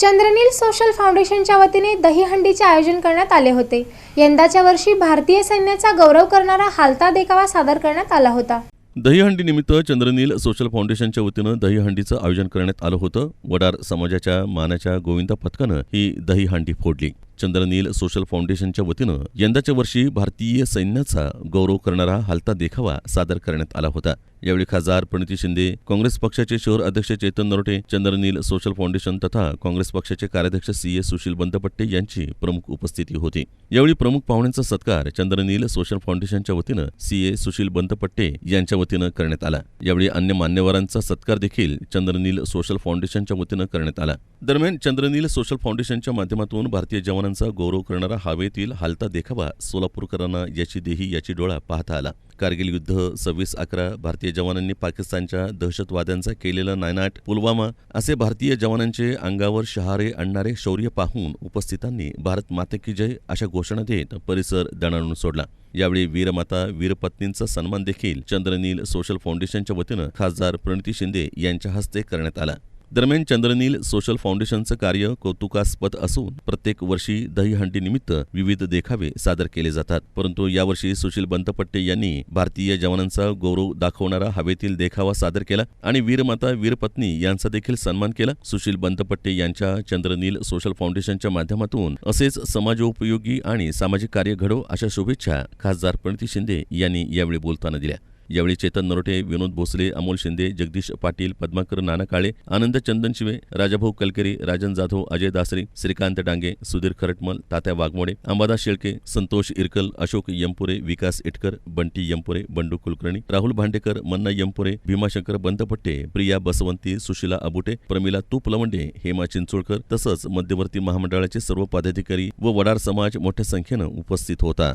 चंद्रनील social फाउंडेशनच्या वतीने दहीहंडीचे आयोजन करण्यात आले होते. यंदाच्या वर्षी भारतीय सैन्याचा गौरव करणारा हालता देखावा सादर करण्यात आला होता. दहीहंडी निमित्त चंद्रनील सोशल फाउंडेशनच्या वतीनं दहीहंडीचं आयोजन करण्यात आलं होतं. वडार समाजाच्या मानाच्या गोविंदा पथकानं ही दहीहंडी फोडली. चंद्रनील सोशल फाउंडेशनच्या वतीनं यंदाच्या वर्षी भारतीय सैन्याचा गौरव करणारा हालता देखावा सादर करण्यात आला होता. यावेळी खासदार प्रणिती शिंदे काँग्रेस पक्षाचे शहर अध्यक्ष चेतन नरोटे चंद्रनील सोशल फाउंडेशन तथा काँग्रेस पक्षाचे कार्याध्यक्ष सी एस सुशील बंदपट्टे यांची प्रमुख उपस्थिती होती. यावेळी प्रमुख पाहुण्यांचा सत्कार चंद्रनील सोशल फाउंडेशनच्या वतीनं सी ए सुशील बंदपट्टे यांच्या वतीनं करण्यात आला. यावेळी अन्य मान्यवरांचा सत्कार देखील चंद्रनील सोशल फाउंडेशनच्या वतीनं करण्यात आला. दरम्यान चंद्रनील सोशल फाउंडेशनच्या माध्यमातून भारतीय जवानांचा गौरव करणारा हवेतील हालता देखावा सोलापूरकरांना याची देही याची डोळा पाहता आला. कारगिल युद्ध सव्वीस अकरा भारतीय जवानांनी पाकिस्तानच्या दहशतवाद्यांचा केलेला नायनाट पुलवामा असे भारतीय जवानांचे अंगावर शहारे आणणारे शौर्य पाहून उपस्थितांनी भारत माते की जय अशा घोषणा देत परिसर दणाणून सोडला. यावेळी वीरमाता वीरपत्नींचा सन्मान देखील चंद्रनील सोशल फाउंडेशनच्या वतीनं खासदार प्रणिती शिंदे यांच्या हस्ते करण्यात आला. दरम्यान चंद्रनील सोशल फाउंडेशनचं कार्य कौतुकास्पद असून प्रत्येक वर्षी दहीहंडीनिमित्त विविध देखावे सादर केले जातात. परंतु यावर्षी सुशील बंतपट्टे यांनी भारतीय जवानांचा गौरव दाखवणारा हवेतील देखावा सादर केला आणि वीरमाता वीरपत्नी यांचा देखील सन्मान केला. सुशील बंतपट्टे यांच्या चंद्रनील सोशल फाउंडेशनच्या माध्यमातून असेच समाजोपयोगी आणि सामाजिक कार्य घडो अशा शुभेच्छा खासदार प्रणिती शिंदे यांनी यावेळी बोलताना दिल्या. यावेळी चेतन नरोटे विनोद भोसले अमोल शिंदे जगदीश पाटील पद्माकर नाना काळे आनंद चंदन शिवे राजाभाऊ कलकरी राजन जाधव अजय दासरी श्रीकांत डांगे सुधीर खरटमल तात्या वाघमोडे अंबादास शेळके संतोष इरकल अशोक यंपुरे विकास इटकर बंटी यंपुरे बंडू कुलकर्णी राहुल भांडेकर मन्ना यंपुरे भीमाशंकर बंदपट्टे प्रिया बसवंती सुशिला अबुटे प्रमिला तुपलवंडे हेमा चिंचोळकर तसंच मध्यवर्ती महामंडळाचे सर्व पदाधिकारी व वडार समाज मोठ्या संख्येनं उपस्थित होता.